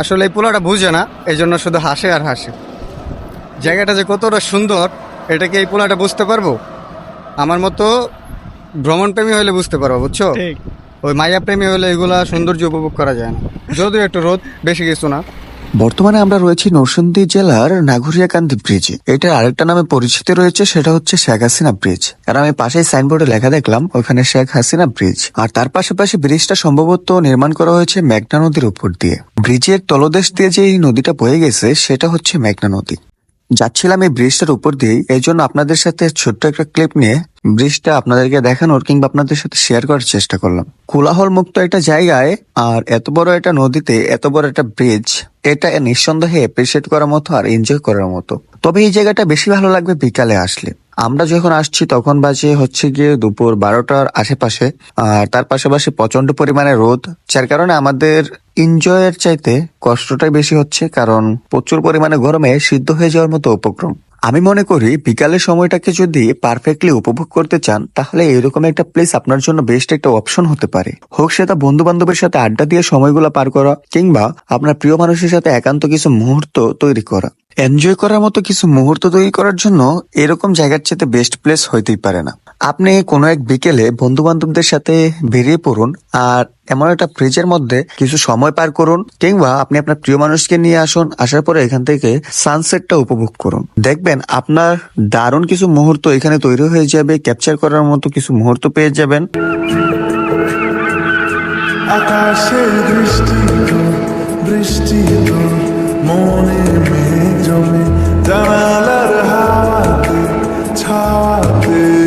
আসলে এই পোলাটা বুঝে না এই জন্য শুধু হাসে আর হাসে। জায়গাটা যে কতটা সুন্দর এটাকে এই পোলাটা বুঝতে পারব? আমার মতো ভ্রমণপ্রেমী হলে বুঝতে পারব বুঝছ? ওই মায়া প্রেমী হলে এগুলা সৌন্দর্য উপভোগ করা যায় না। যদিও একটু রোদ বেশি কিছু না। বর্তমানে আমরা রয়েছি নরসিংদী জেলার নাঘুরিয়াকান্দি ব্রিজ। এটার আরেকটা নামে পরিচিত রয়েছে, সেটা হচ্ছে শেখ হাসিনা ব্রিজ। আর আমি পাশে সাইনবোর্ডে লেখা দেখলাম, ওখানে শেখ হাসিনা ব্রিজ। আর তার পাশাপাশি ব্রিজটা সম্ভবত নির্মাণ করা হয়েছে মেঘনা নদীর উপর দিয়ে। ব্রিজের তলদেশ দিয়ে যে এই নদীটা বয়ে গেছে, সেটা হচ্ছে মেঘনা নদী। যাচ্ছিলাম এই ব্রিজটার উপর দিয়ে এই জন্য আপনাদের সাথে ছোট্ট একটা ক্লিপ নিয়ে ব্রিজটা আপনাদেরকে দেখানোর কিংবা আপনাদের সাথে শেয়ার করার চেষ্টা করলাম। কোলাহল মুক্ত একটা জায়গায় আর এত বড় একটা নদীতে এত বড় একটা ব্রিজ এটা নিঃসন্দেহে এপ্রিসিয়েট করার মতো আর এনজয় করার মতো। তবে এই জায়গাটা বেশি ভালো লাগবে বিকালে আসলে। আমরা যখন আসছি, তখন বাজে হচ্ছে গিয়ে দুপুর বারোটার আশেপাশে, আর তার পাশাপাশি প্রচণ্ড পরিমাণে রোদ, যার কারণে আমাদের এনজয়ের চাইতে কষ্টটাই বেশি হচ্ছে, কারণ প্রচুর পরিমাণে গরমে সিদ্ধ হয়ে যাওয়ার মতো উপক্রম। আমি মনে করি বিকালের সময়টাকে যদি পারফেক্টলি উপভোগ করতে চান, তাহলে এরকম একটা প্লেস আপনার জন্য বেস্ট একটা অপশন হতে পারে। হোক সেটা বন্ধু বান্ধবের সাথে আড্ডা দিয়ে সময়গুলো পার করা, কিংবা আপনার প্রিয় মানুষের সাথে একান্ত কিছু মুহূর্ত তৈরি করা। এনজয় করার মতো কিছু মুহূর্ত তৈরি করার জন্য এরকম জায়গার চেয়ে বেস্ট প্লেস হইতেই পারে না। আপনি কোনো এক বিকেলে বন্ধু বান্ধবদের সাথে বেরিয়ে পড়ুন, আর এমন একটা ফ্রিজের মধ্যে কিছু সময় পার করুন, কিংবা আপনি আপনার প্রিয় মানুষকে নিয়ে আসুন, আসার পরে এখান থেকে সানসেটটা উপভোগ করুন। দেখবেন আপনার দারুণ কিছু মুহূর্ত এখানে তৈরি হয়ে যাবে ক্যাপচার করার মতো কিছু মুহূর্ত পেয়ে যাবেন। বৃষ্টি মনে জমে হাওয়াতে, ছাওয়াতে।